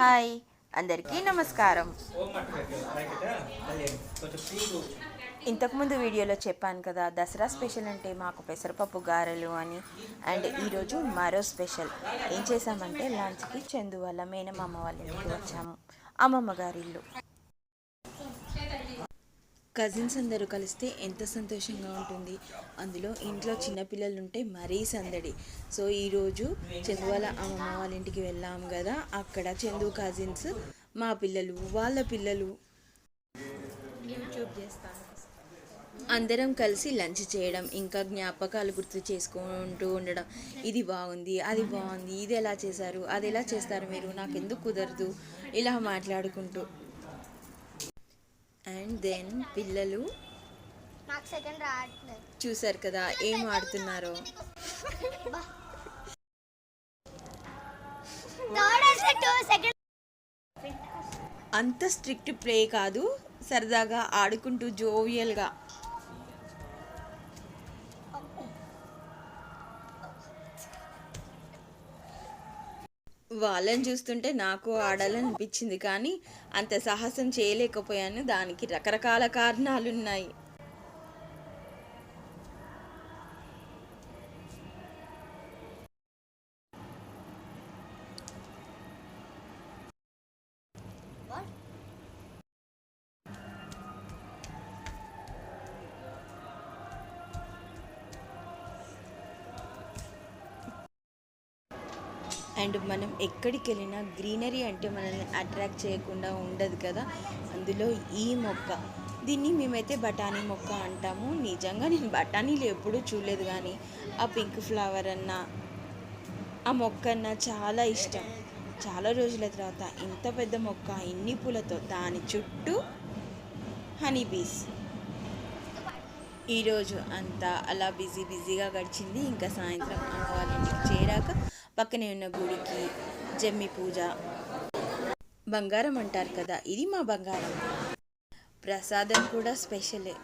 Hi. అందరికీ నమస్కారం. ఇంతకుముందు వీడియోలో చెప్పాను కదా దసరా స్పెషల్ అంటే మాకు పెసరపప్పు గారెలు అని. అండ్ ఈరోజు మరో స్పెషల్. ఏం చేసామంటే లంచ్కి చందు వాళ్ళ మేనమామ వాళ్ళ ఇంటికి వచ్చాము. అమ్మమ్మ గారి ఇల్లు. కజిన్స్ అందరూ కలిస్తే ఎంత సంతోషంగా ఉంటుంది. అందులో ఇంట్లో చిన్నపిల్లలు ఉంటే మరీ సందడి. సో ఈరోజు చందు వాళ్ళ అమ్మమ్మ వాళ్ళ ఇంటికి వెళ్ళాము కదా. అక్కడ చందు కజిన్స్ మా పిల్లలు వాళ్ళ పిల్లలు యూట్యూబ్ చేస్తాను అందరం కలిసి లంచ్ చేయడం ఇంకా జ్ఞాపకాలు గుర్తు చేసుకుంటూ ఉండడం. ఇది బాగుంది అది బాగుంది ఇది ఎలా చేశారు అది ఎలా చేస్తారు మీరు నాకు ఎందుకు కుదరదు ఇలా మాట్లాడుకుంటూ. అండ్ దెన్ పిల్లలు నాకు సెకండ్ రావట్లేదు చూసారు కదా ఏం ఆడుతున్నారో. అంత స్ట్రిక్ట్ ప్లే కాదు సరదాగా ఆడుకుంటూ జోవియల్గా వాళ్ళని చూస్తుంటే నాకు ఆడాలని అనిపించింది కానీ అంత సాహసం చేయలేకపోయాను. దానికి రకరకాల కారణాలున్నాయి. అండ్ మనం ఎక్కడికి వెళ్ళినా గ్రీనరీ అంటే మనల్ని అట్రాక్ట్ చేయకుండా ఉండదు కదా. అందులో ఈ మొక్క. దీన్ని మేమైతే బఠానీ మొక్క అంటాము. నిజంగా నేను బఠానీలు ఎప్పుడూ చూడలేదు కానీ ఆ పింక్ ఫ్లవర్ అన్న ఆ మొక్క అన్న చాలా ఇష్టం. చాలా రోజుల తర్వాత ఇంత పెద్ద మొక్క ఇన్ని పూలతో దాని చుట్టూ హనీ బీస్. ఈరోజు అంతా అలా బిజీ బిజీగా గడిచింది. ఇంకా సాయంత్రం అమ్మ వాళ్ళ ఇంటికి చేరాక పక్కనే ఉన్న గుడికి జమ్మి పూజ. బంగారం అంటారు కదా ఇది మా బంగారం. ప్రసాదం కూడా స్పెషలే.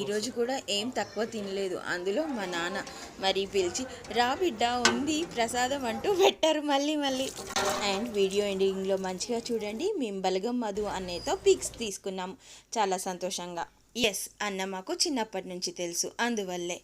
ఈరోజు కూడా ఏం తక్కువ తినలేదు. అందులో మా నాన్న మరి పిలిచి రా బిడ్డ ఉంది ప్రసాదం అంటూ పెట్టారు మళ్ళీ మళ్ళీ. అండ్ వీడియో ఎండింగ్లో మంచిగా చూడండి. మేము బలగం మధు అన్నయ్యతో పిక్స్ తీసుకున్నాం. చాలా సంతోషంగా. ఎస్ అన్న మాకు చిన్నప్పటి నుంచి తెలుసు. అందువల్లే.